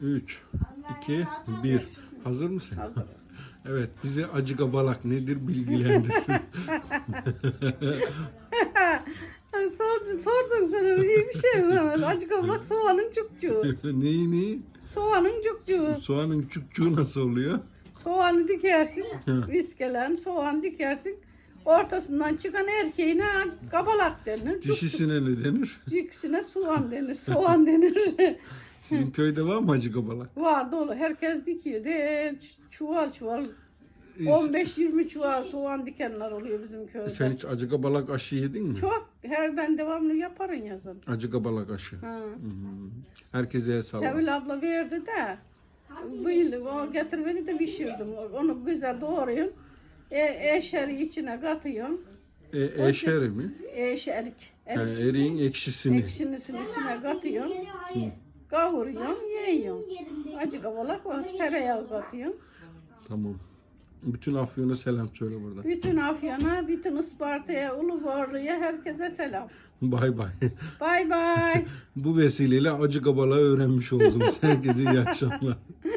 3, 2, 1. Hazır mısın? Hazır. Evet, bize acı kabalak nedir bilgilendir. sordun, sordun sana iyi bir şey mi? Acı kablak soğanın çukçuğu. neyi neyi? Soğanın çukçuğu. Soğanın çukçuğu nasıl oluyor? Soğanı dikersin. İskelen soğan dikersin. Ortasından çıkan erkeğine acı kabalak denir. Dişisine ne denir? Dikisine soğan denir. Soğan denir. Sizin köyde var mı acı kabalak? Var dolu. Herkes dikiyor. De, ç- çuval çuval. Ee, 15-20 çuval soğan dikenler oluyor bizim köyde. Sen hiç acı kabalak aşı yedin mi? Çok. Her ben devamlı yaparım yazın. Acı kabalak aşı. Ha. Hı hı. Herkese el. Sevil abla verdi de bu yıl o getirmedi de pişirdim. Onu güzel doğrayayım. E, eşeri içine katıyorum. E, eşeri mi? Eşerik. Yani Erik. eriğin ekşisini. Ekşinisini içine katıyorum. Kavuruyorum, yiyorum. Acı kavalak var. Tereyağı katıyorum. Tamam. Bütün Afyon'a selam söyle burada. Bütün Afyon'a, bütün Isparta'ya, Uluborlu'ya herkese selam. Bay bay. Bay bay. Bu vesileyle acı kabalağı öğrenmiş oldunuz. Herkese iyi akşamlar.